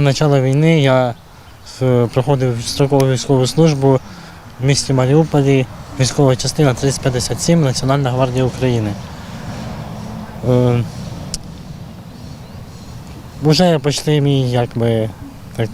на початку війни я е, проходив строкову військову службу в місті Маріуполі, військова частина 3057 Національна гвардія України. Е, Уже почти мій якби, так,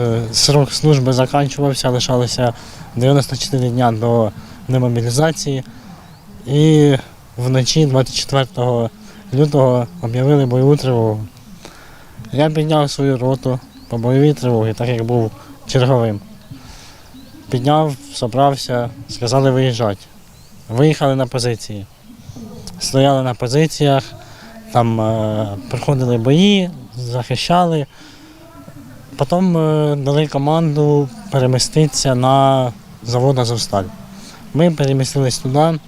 е, срок служби закінчувався, лишалося 94 дня до демобілізації. І вночі 24 лютого об'явили бойову тривогу. Я підняв свою роту по бойовій тривогі, так як був черговим. Підняв, зібрався, сказали виїжджати. Виїхали на позиції. Стояли на позиціях, там е, проходили бої, захищали. Потім е, дали команду переміститися на завод Азовсталь. Ми перемістились туди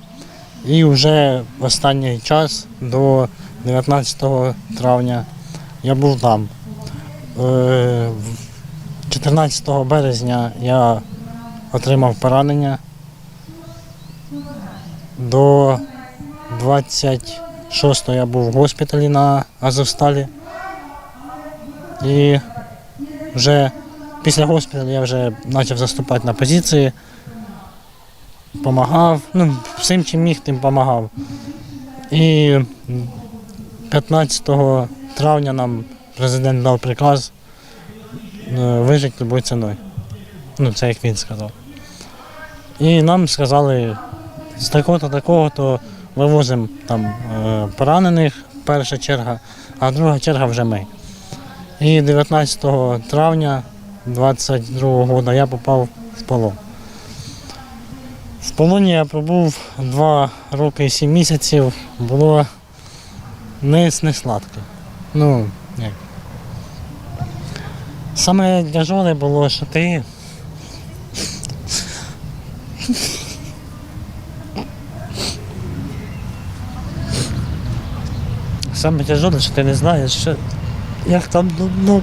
і вже в останній час до 19 травня я був там. Е, в 14 березня я отримав поранення. До 26 я був в госпіталі на Азовсталі. І вже після госпіталю я вже почав заступати на позиції, допомагав, ну, всім, чим міг, тим допомагав. І 15 травня нам президент дав приказ е, вижити любою ціною. Ну, це як він сказав. І нам сказали, з такого-то, такого-то вивозимо там е, поранених, перша черга, а друга черга вже ми. І 19 травня 22 року я попав в полон. В полоні я пробув 2 роки і 7 місяців, було не, не сладко. Ну, як. Саме тяжеле було, що ти. Саме тяжеле, що ти не знаєш, що як там ну.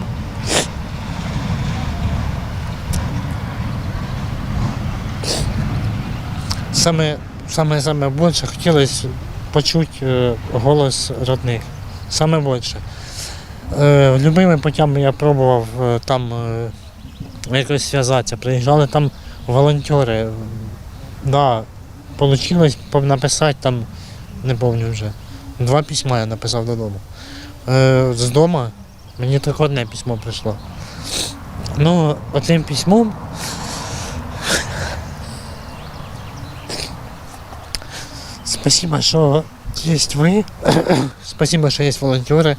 Саме, саме, саме більше хотілося почути е, голос родних. Саме більше. Е, любими путями я пробував е, там е, якось зв'язатися. Приїжджали там волонтери. Да, Получилось написати там, не пам'ятаю вже. Два письма я написав додому. З дому мені тільки одне письмо прийшло. Ну, оцим письмом. Спасибо, що є ви. Спасибо, що є волонтери,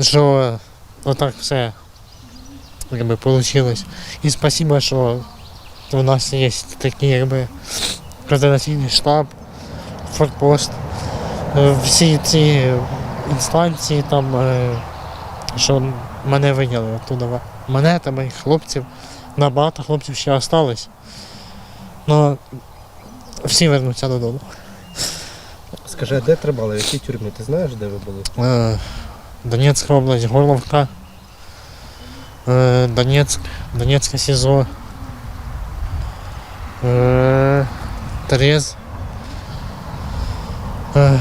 що отак все якби, вийшло. І спасибо, що у нас є такий якби, координаційний штаб, форпост. Е, Всі ці інстанції там, е, що мене виняли оттуда. Мене та моїх хлопців. Набагато хлопців ще осталось. Ну, всі вернуться додому. Скажи, а де тримали? В якій тюрмі? Ти знаєш, де ви були? Донецька область, Горловка, е, Донецьк, Донецьке СІЗО, е, Терез, е,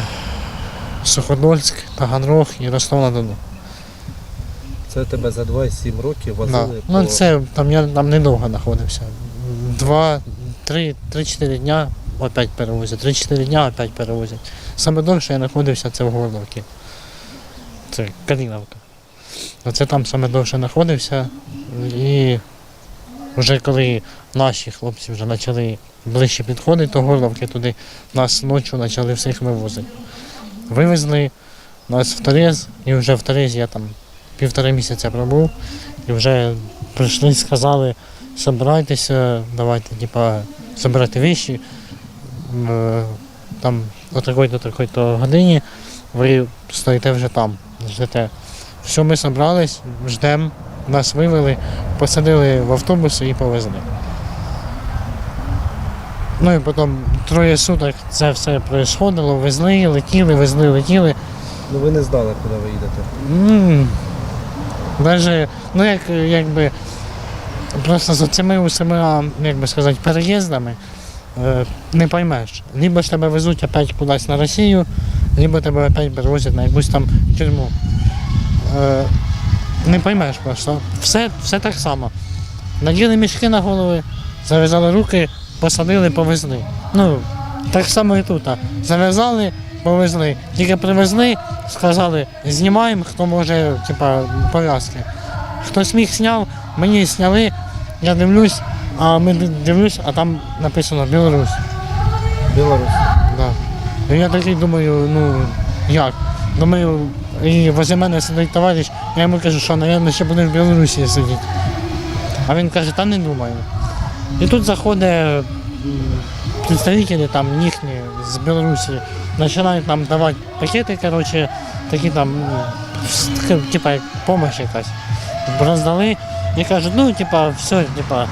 Суходольськ, Таганрог і Ростов-на-Дону. Це тебе за 2,7 років Да. возили Ну це там я там недовго знаходився. Два, три, три-чотири дня опять перевозять. Три-чотири дня опять перевозять. Саме довше я знаходився це в Горловці. Це Каліновка. Оце там саме довше знаходився. І вже коли наші хлопці вже почали ближче підходити до Горловки, туди нас ночі почали всіх вивозити. Вивезли нас в Торез, і вже в Торезі я там півтора місяця пробув. І вже прийшли, сказали, збирайтеся, давайте, типа. М, е, Там о такої-то такої-то годині ви стоїте вже там, ждете. Все, ми зібрались, ждемо, нас вивели, посадили в автобус і повезли. Ну і потім троє суток це все происходило, везли, летіли, везли, летіли. Ну ви не знали, куди ви їдете. Даже, ну як, якби, просто за цими усіма, як би сказати, переїздами е, не поймеш. Либо ж тебе везуть опять кудись на Росію, либо тебе опять перевозять на якусь там тюрму. Е, не поймеш просто. Все, все так само. Наділи мішки на голови, зав'язали руки, посадили, повезли. Ну, так само і тут. Зав'язали, повезли. Тільки привезли, сказали, знімаємо, хто може, типа, пов'язки. Хто сміх зняв, мені зняли, я дивлюсь, а ми дивлюсь, а там написано Білорусь. Білорусь. І я такий думаю, ну як? Думаю, і возле мене сидить товариш, я йому кажу, що, напевно, ще буде в Білорусі сидіти. А він каже, та не думаю. І тут заходить представники там їхні з Білорусі, починають нам давати пакети, коротше, такі там, ну, типа як допомога якась. Роздали і кажуть, ну, типа, все, типа,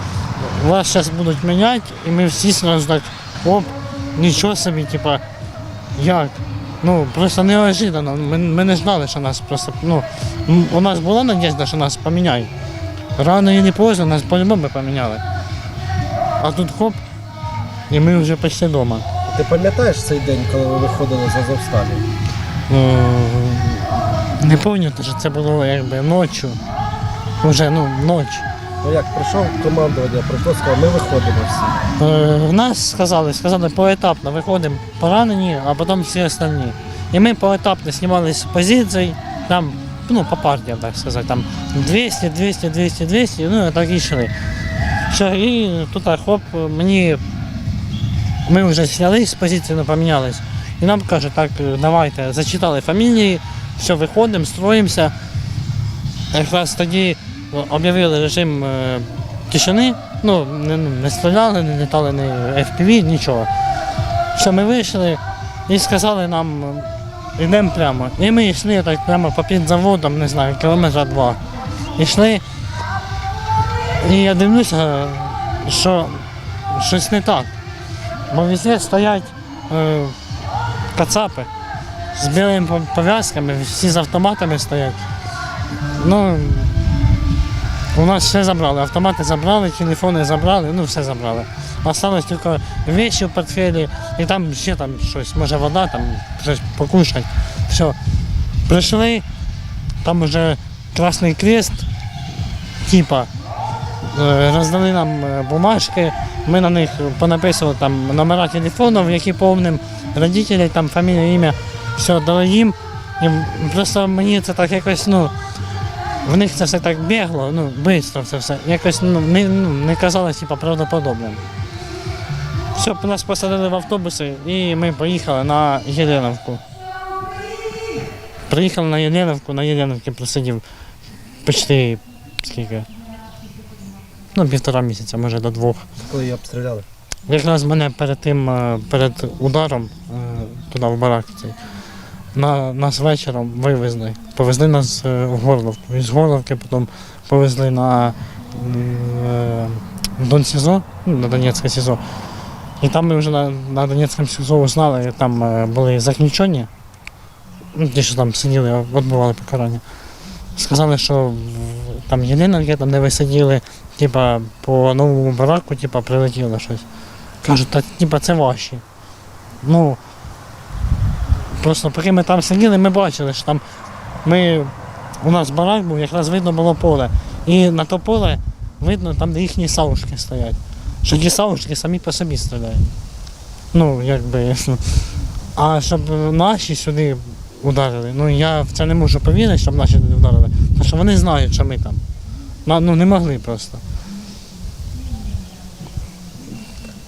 вас зараз будуть міняти, і ми всі сразу так, оп, нічого собі, типа, як? Ну, просто неожиданно. Ми, ми не знали, що нас просто. Ну, у нас була надіжда, що нас поміняють. Рано і не поздно нас по-любому поміняли. А тут хоп, і ми вже почти вдома. Ти пам'ятаєш цей день, коли ви виходили з Азовсталі? Ну, не пам'ятаю, що це було якби ночі. Уже, ну, ночі. Ну як прийшов командування, прийшло, сказав, ми виходимо всі. Е, нас сказали, сказали поетапно виходимо поранені, а потім всі остальні. І ми поетапно знімалися з позицій, там, ну, по партіям, так сказати, там 200, 200, 200, 200, ну і так і йшли. Все, і тут хоп, мені ми вже знялись з позиції, не помінялись. І нам кажуть, так, давайте, зачитали фамілії, все, виходимо, строїмося. Якраз тоді об'явили режим е, тишини, ну, не, не стріляли, не літали ні FPV, нічого. Все, ми вийшли і сказали нам, е, йдемо прямо. І ми йшли так прямо по під заводом, не знаю, кілометра два. Йшли. І я дивлюся, що щось не так. Бо везде стоять е, кацапи з білими пов'язками, всі з автоматами стоять. Ну, у нас все забрали, автомати забрали, телефони забрали, ну все забрали. Осталось тільки вещи в портфелі, і там ще там щось, може вода, там щось покушать. Все. Прийшли, там уже Красний Крест, типа, е, роздали нам е, бумажки, ми на них понаписували там номера телефонів, які повним родителей, там фамілія, ім'я, все дали їм. І просто мені це так якось, ну, в них це все так бігло, ну, швидко це все. Якось ну, не, ну, не казалось типу, правдоподобним. Все, нас посадили в автобуси і ми поїхали на Єленовку. Приїхали на Єленовку, на Єленовці просидів почти скільки. Ну, півтора місяця, може до двох. Коли її обстріляли. Якраз мене перед тим, е, перед ударом е, туди в барак цей, на, нас вечором вивезли. Повезли нас е, в Горловку. І з Горловки потім повезли на е, Дон СІЗО, ну, на Донецьке СІЗО. І там ми вже на, на Донецькому СІЗО узнали, там е, були заключені, ну, ті, що там сиділи, відбували покарання. Сказали, що там єдине, там, де ви сиділи, типа по новому бараку, типа прилетіло щось. Кажуть, та типа це ваші. Ну просто поки ми там сиділи, ми бачили, що там ми. У нас барак був, якраз видно було поле. І на то поле видно там, де їхні саушки стоять. Що ті саушки самі по собі стріляють. Ну, якби. А щоб наші сюди ударили, ну я в це не можу повірити, щоб наші туди вдарили. Тому що вони знають, що ми там. Ну не могли просто.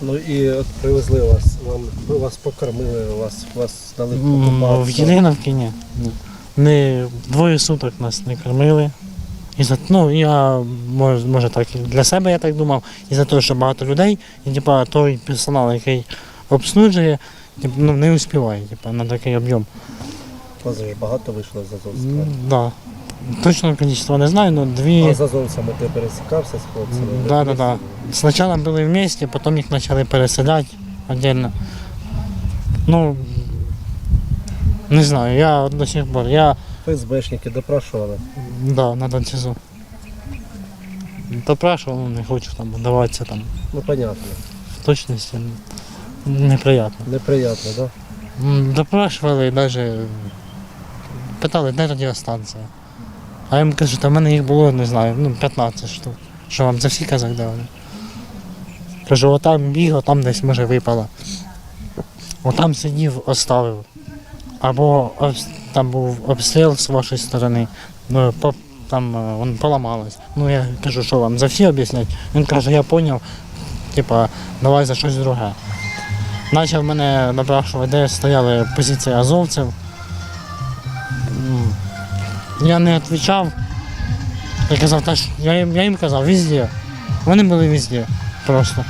Ну і от привезли вас, вам, ви вас покормили, вас, вас дали М, В покупати. Єлиновці ні. Не двоє суток нас не кормили. І за, ну, я може, може так для себе я так думав, і за те, що багато людей, і типа той персонал, який обслужує, типу, ну, не успіває типу, на такий об'єм. Вас ж багато вийшло з Азовсталі. М, Да. Точного кількість не знаю, А дві. з азовцями ти пересікався з хлопцями? Да, да, да. Спочатку були в місті, потім їх почали переселяти віддільно. Ну, не знаю, я до сих пор. Я ФСБшники допрашували. Да, на Донцізу. Допрашував, ну не хочу там вдаватися там Ну, понятно. в точності. Неприятно. Неприятно, так? Да? М, Допрашували навіть питали, де радіостанція. А я їм кажу, та в мене їх було, не знаю, ну 15 штук. Що вам це всі казак давали? Кажу, отам біг, отам десь може випало. Отам сидів, оставив. Або там був обстріл з вашої сторони. Ну, по, там е, поламалось. Ну я кажу, що вам за всі об'яснять? Він каже, я зрозумів, типа, давай за щось друге. Почав мене напрашувати, де стояли позиції азовців. Я не відповідав. Я казав, та ж, я, їм- я їм казав, везде. Вони були везде просто.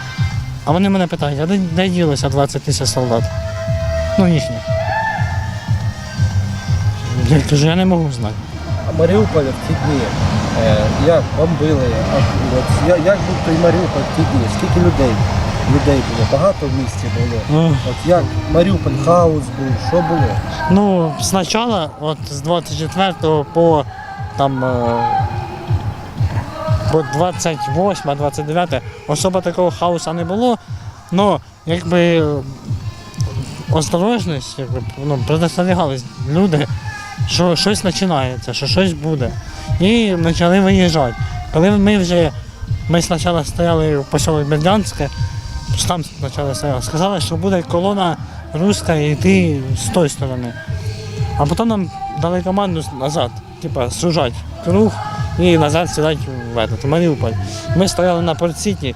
А вони мене питають, а де, де ділося 20 тисяч солдат? Ну їхні. Я кажу, я не можу знати. А Маріуполь в ті дні, е, як бомбили, а, от, я- як був той Маріуполь в ті дні, скільки людей? Людей було, багато в місті було. От як Маріуполь, хаос був, що було? Ну, спочатку, от з 24 по там е, по 28, 29 особо такого хаоса не було. Ну, якби осторожність, якби, ну, предостерігались люди, що щось починається, що щось буде. І почали виїжджати. Коли ми вже, ми спочатку стояли в поселок Бердянське, там стояли, сказали, що буде колона руська йти з тої сторони. А потім нам дали команду назад, типа сужать круг і назад сідати в, этот, Маріуполь. Ми стояли на Порт-Сіті.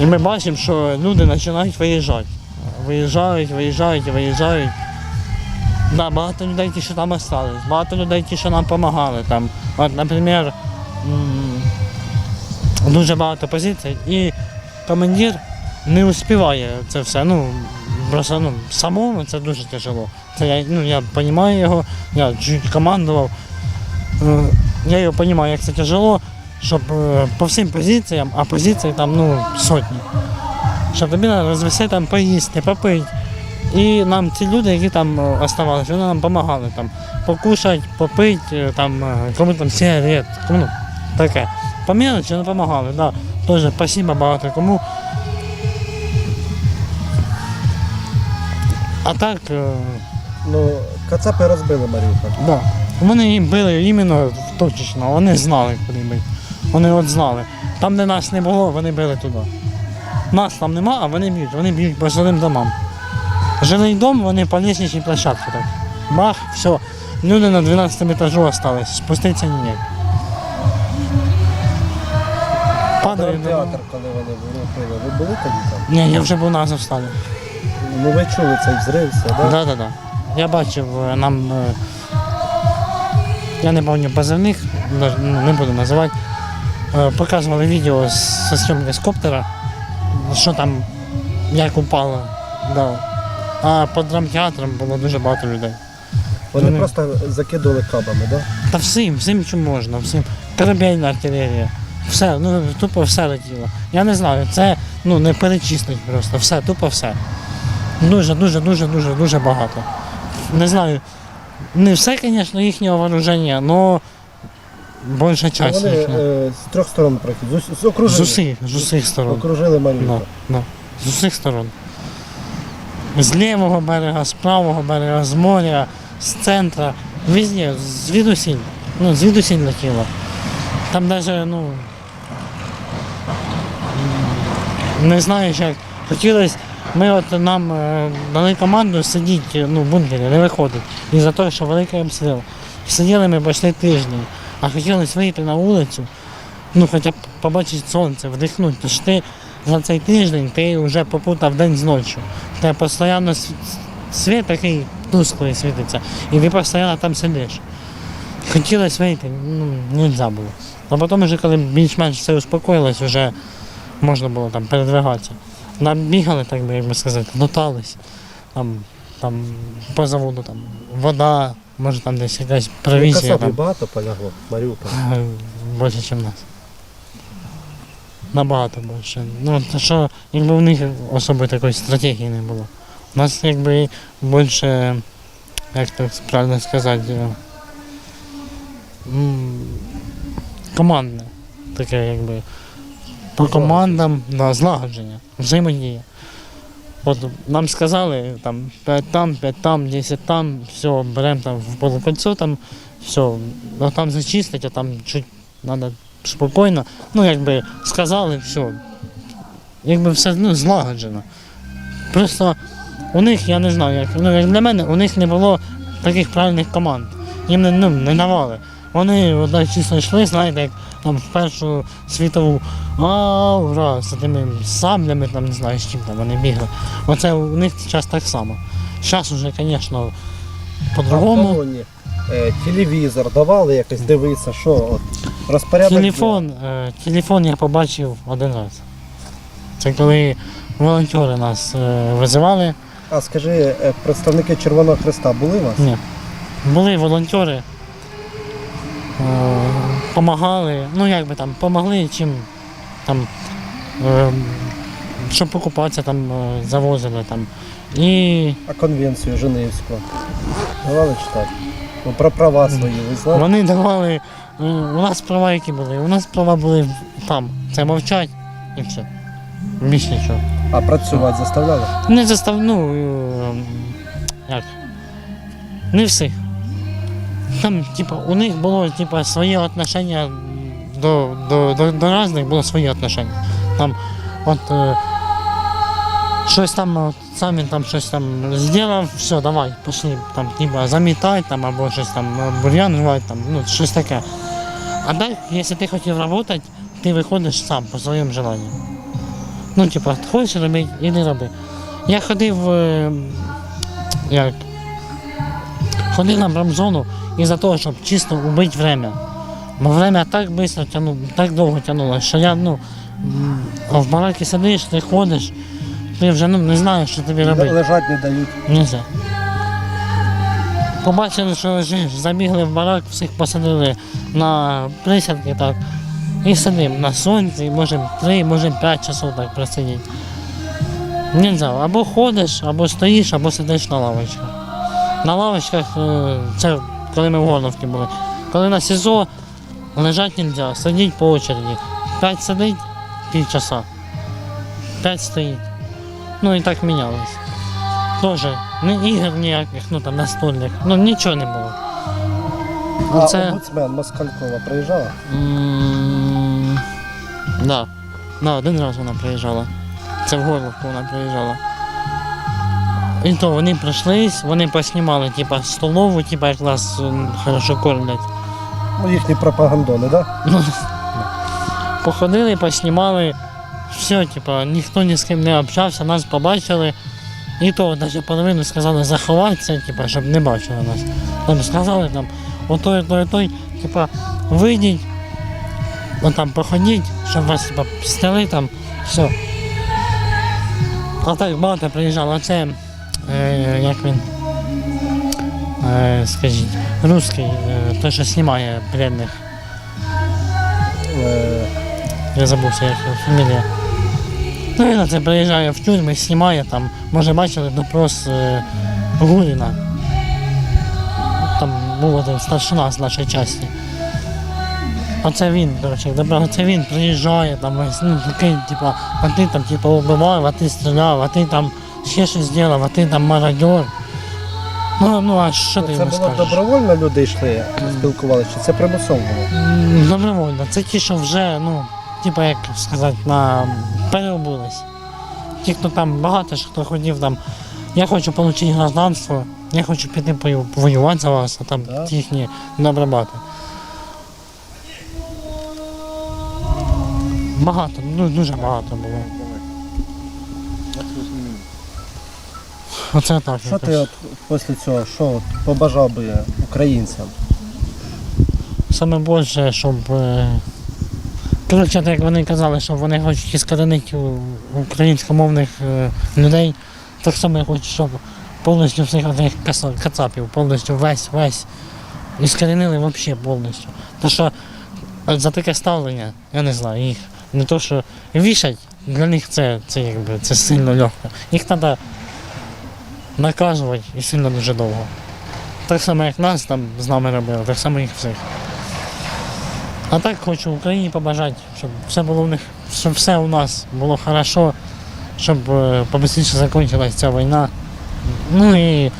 І ми бачимо, що люди починають виїжджати. Виїжджають, виїжджають, виїжджають. Да, багато людей ті, що там остались, багато людей ті, що нам допомагали. Там. От, наприклад, дуже багато позицій. І командир не успіває це все. Ну, просто ну, самому це дуже тяжело. Це я, ну, я розумію його, я чуть командував. Е, Я його розумію, як це тяжело, щоб е, по всім позиціям, а позицій там ну, сотні. Щоб тобі розвести там поїсти, попити. І нам ці люди, які там е, оставалися, вони нам допомагали там покушати, попити, там, кому там сигарет, кому ну, таке. По мелочі вони допомагали, да. Тоже спасибо багато кому. А так, е, Ну, Кацапи розбили Маріуполь. да. Вони їм били іменно точечно, вони знали, куди бити. Вони от знали. Там, де нас не було, вони били туди. Нас там нема, а вони б'ють, вони б'ють по жилим домам. Жилий дом, вони по лісничній площадці так. Бах, все. Люди на 12 етажу остались, спуститися ніяк. Падає додому. Театр, коли вони вирупили, ви були тоді там? Ні, я вже був на Азовсталі. Ну ви чули цей взрив, все, так? Да, да, да. Я бачив, е, нам. е, Я не пам'ятаю позивних, ну, не буду називати. Е, Показували відео з зі зйомки з коптера, що там, як упало. Да. А під драмтеатром було дуже багато людей. Вони Вони- просто закидували кабами, так? Та всім, всім чим можна, всім. Корабельна артилерія. Все, ну тупо все летіло. Я не знаю, це ну, не перечислить просто. Все, тупо все. Дуже, дуже, дуже, дуже, дуже багато. Не знаю. Не все, звісно, їхнє вооруження, але більша Ну, частина вони їхня. е, з трьох сторон пройшли. З, з, окружили. З усіх, з усіх сторон. Окружили Маріуполь. Да, да. З усіх сторон. З лівого берега, з правого берега, з моря, з центра, везде, звідусіль. Ну, звідусіль летіло. Там навіть, ну. м, Не знаю, як. Хотілося, ми от нам е, дали команду сидіти ну, в бункері, не виходити. І за те, що великий обстріл. Сиділи ми почти тиждень, а хотілося вийти на вулицю, ну хоча б побачити сонце, вдихнути. Тож ти за цей тиждень ти вже попутав день з ночі. Тебе постійно світ такий тусклий світиться, і ти постійно там сидиш. Хотілося вийти, ну, не можна було. А потім, вже, коли більш-менш все успокоїлось, вже можна було там передвигатися. Нам бігали, так би як би сказати, лутались. Там, там по заводу там, вода, може там десь якась провізія. Кацапів Там. багато полягло Маріуполь. Е, Більше, ніж нас. Набагато більше. Ну, то що, якби в них особи такої стратегії не було. У нас якби більше, як так правильно сказати, е, м, командне. Таке якби. По командам, да, злагодження, взаємодія. От нам сказали, там 5 там, 5 там, 10 там, все, беремо там в полукольцо, там, все, а там зачистить, а там чуть треба спокійно. Ну, якби сказали, все. Якби все ну, злагоджено. Просто у них, я не знаю, як, ну, як для мене, у них не було таких правильних команд. Їм не, ну, не давали. Вони от, так йшли, знаєте, як там в Першу світову, а ура, з тими саблями, там не знаю, з чим там вони бігли. Оце у них час так само. Зараз уже, звісно, по-другому. е, телевізор давали якось дивитися, що от, розпорядок. Телефон, е, телефон я побачив один раз. Це коли волонтери нас е, визивали. А скажи, е, представники Червоного Христа були у вас? Ні. Були волонтери, допомагали, ну як би там, допомогли чим там, е, щоб покупатися там е, завозили там. І А конвенцію Женевську давали читати? Ну, про права свої, ви знали? вони давали. е, У нас права які були? У нас права були там. Це мовчать і все. Більш нічого. А працювати заставляли? Не застав, ну, е, як? Не всіх. Там, типа, у них було типа, своє отношення до, до, до, до різних було своє отношення. Там, от, е, щось там, от, самі там щось там зробив, все, давай, пішли, там, типа, замітай там, або щось там, е, бур'ян рвати, там, ну, щось таке. А так, якщо ти хотів працювати, ти виходиш сам по своєму желанню. Ну, типа, хочеш робити, іди роби. Я ходив, е, як, ходив на промзону із-за того, щоб чисто убити время. Бо время так швидко тянуло, так довго тягнулося, що я, ну, в баракі сидиш, ти ходиш, ти вже ну, не знаєш, що тобі робити. Лежати не дають. Нельзя. Побачили, що лежиш, забігли в барак, всіх посадили на присядки так. І сидимо на сонці, і можемо 3, можемо 5 часов так просидіти. Нельзя. Або ходиш, або стоїш, або сидиш на лавочках. На лавочках, е, це коли ми в Горновці були. Коли на СІЗО лежати нельзя, сидіть по очереді. 5 сидить, півчаса. 5 стоїть. Ну і так мінялось. Тоже ні ігор ніяких, ну там настольних, ну нічого не було. А Оце. омбудсмен Москалькова приїжджала? М, Да. Да, один раз вона приїжджала. Це в Горловку вона приїжджала. І то вони прийшлись, вони поснімали типа столову, типа як нас м, хорошо кормлять. Ну, їхні пропагандони, так? Да? Ну, походили, поснімали, все, типа, ніхто ні з ким не общався, нас побачили. І то навіть половину сказали заховатися, типа, щоб не бачили нас. Там сказали там, отой, той, той, типа, вийдіть, от там походіть, щоб вас типа, стели там, все. А так багато приїжджало, це е, як він. Е, скажіть, русський, е, той, що знімає пленних. Е, Я забувся, як його фамілія. Ну, він це приїжджає в тюрми, знімає там, може бачили допрос Гуріна. Там був один старшина з нашої частини. Оце він, до речі, добре, це він приїжджає, там ну такий, типа, а ти там типа убивав, а ти стріляв, а ти там ще щось зробив, а ти там мародер. Ну, ну а що ти це йому було скажеш? добровольно люди йшли, спілкувалися, чи це примусово було? М, Добровольно. Це ті, що вже, ну, типа як сказати, на переобулись. Ті, хто там багато ж хто хотів там, я хочу отримати гражданство, я хочу піти пою- воювати за вас, а там Так. їхні добробати. Багато, ну дуже багато було. Оце так. Що ти от після цього, що от побажав би українцям? Саме більше, щоб. е, Коротше, як вони казали, що вони хочуть іскоренити українськомовних е, людей, так само я хочу, щоб повністю всіх цих кацапів, повністю весь, весь іскоренили взагалі повністю. Тому що за таке ставлення, я не знаю, їх не то, що вішать, для них це, це, якби, це сильно легко. Їх треба наказувати і сильно дуже довго. Так само, як нас там з нами робили, так само їх всіх. А так хочу Україні побажати, щоб все було в них, щоб все у нас було хорошо, щоб е, побистріше закінчилась ця війна. Ну і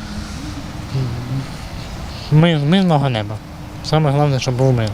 мир, мирного неба. Саме головне, щоб був мир.